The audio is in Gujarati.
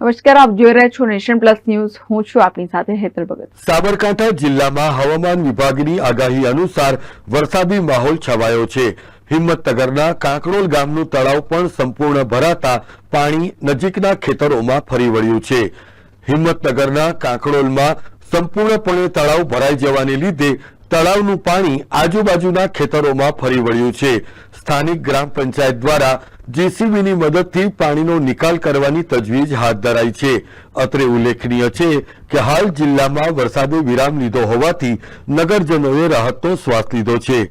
નમસ્કાર, આપ જોઈ રહ્યા છો નેશન પ્લસ ન્યૂઝ. હું છું આપની સાથે હેતલ ભગત. સાબરકાંઠા જિલ્લામાં હવામાન વિભાગની આગાહી અનુસાર વરસાદી માહોલ છવાયો છે. હિંમતનગરના કાંકરોલ ગામનું તળાવ પણ સંપૂર્ણ ભરાતા પાણી નજીકના ખેતરોમાં ફરી વળ્યું છે. હિંમતનગરના કાંકરોલમાં સંપૂર્ણપણે તળાવ ભરાઈ જવાને લીધે તળાવનું પાણી આજુબાજુના ખેતરોમાં ફરી વળ્યું છે. સ્થાનિક ગ્રામ પંચાયત દ્વારા જેસીબીની મદદથી પાણીનો નિકાલ કરવાની તજવીજ હાથ ધરાઈ છે. અત્રે ઉલ્લેખનીય છે કે હાલ જિલ્લામાં વરસાદે વિરામ લીધો હોવાથી નગરજનોએ રાહતનો શ્વાસ લીધો છે.